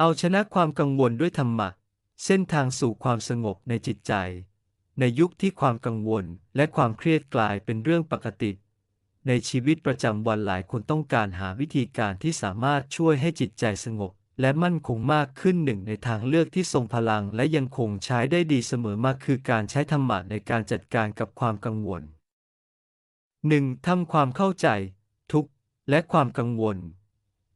เอาชนะความกังวลด้วยธรรมะ เส้นทางสู่ความสงบในจิตใจ ในยุคที่ความกังวลและความเครียดกลายเป็นเรื่องปกติ ในชีวิตประจำวันหลายคนต้องการหาวิธีการที่สามารถช่วยให้จิตใจสงบ และมั่นคงมากขึ้นหนึ่งในทางเลือกที่ทรงพลังและยังคงใช้ได้ดีเสมอมาคือการใช้ธรรมะในการจัดการกับความกังวล 1. ทำความเข้าใจ ทุกข์และความกังวล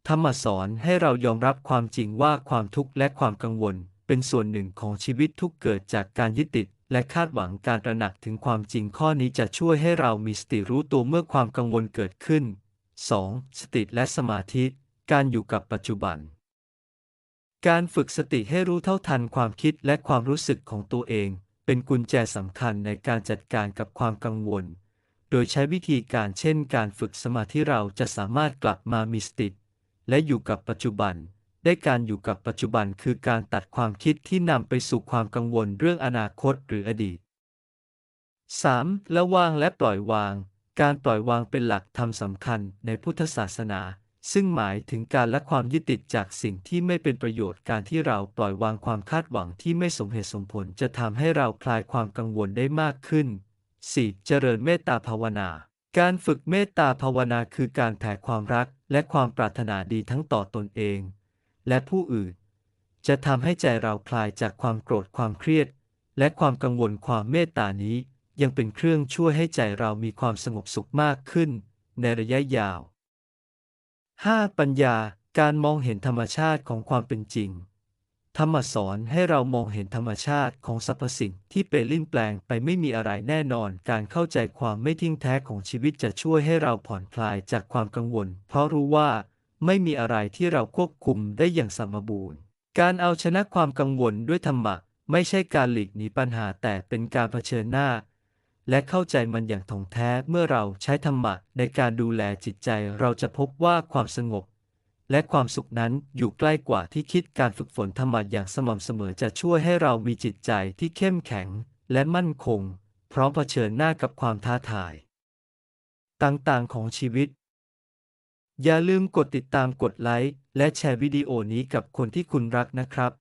ธรรมสอนให้เรายอมรับความจริงว่าความทุกข์และความกังวล เป็นส่วนหนึ่งของชีวิตทุกเกิดจากการยึดติด และคาดหวังการตระหนักถึงความจริงข้อนี้จะช่วยให้เรามีสติรู้ตัวเมื่อความกังวลเกิดขึ้น 2. สติและสมาธิ การอยู่กับปัจจุบัน การฝึกสติให้รู้เท่าทันความคิดและความรู้สึกของตัวเอง เป็นกุญแจสำคัญในการจัดการกับความกังวล โดยใช้วิธีการเช่น การฝึกสมาธิเราจะสามารถกลับมามีสติ และอยู่กับปัจจุบัน ได้การอยู่กับปัจจุบันคือการตัดความคิดที่นำไปสู่ความกังวลเรื่องอนาคตหรืออดีต 3. ละวางและปล่อยวาง การปล่อยวางเป็นหลักธรรมสำคัญในพุทธศาสนา ซึ่งหมายถึงการละความยึดติดจากสิ่งที่ไม่เป็นประโยชน์การที่เราปล่อยวางความคาดหวังที่ไม่สมเหตุสมผลจะทำให้เราคลายความกังวลได้มากขึ้น 4. เจริญเมตตาภาวนา การฝึกเมตตาภาวนาคือการแผ่ความรักและความปรารถนาดีทั้งต่อตนเอง และผู้อื่น จะทำให้ใจเราคลายจากความโกรธความเครียด และความกังวลความเมตตานี้ ยังเป็นเครื่องช่วยให้ใจเรามีความสงบสุขมากขึ้น ในระยะยาว 5. ปัญญาการมองเห็นธรรมชาติของความเป็นจริง ธรรมสอนให้เรามองเห็นธรรมชาติของสรรพสิ่งที่เปลี่ยนแปลงไปไม่มีอะไรแน่นอน การเข้าใจความไม่ทิ้งแท้ของชีวิตจะช่วยให้เราผ่อนคลายจากความกังวล เพราะรู้ว่า ไม่มีอะไรที่เราควบคุมได้อย่างสมบูรณ์ การเอาชนะความกังวลด้วยธรรมะไม่ใช่การหลีกหนีปัญหาแต่เป็นการเผชิญหน้า และเข้าใจมันอย่างถ่องแท้เมื่อเราใช้ธรรมะในการดูแลจิตใจเราจะพบว่าความสงบ และความสุขนั้นอยู่ใกล้กว่าที่คิดการฝึกฝนธรรมะอย่างสม่ำเสมอจะช่วยให้เรามีจิตใจที่เข้มแข็งและมั่นคง พร้อมเผชิญหน้ากับความท้าทาย ต่างๆของชีวิต อย่าลืมกดติดตามกดไลค์และแชร์วิดีโอนี้กับคนที่คุณรักนะครับ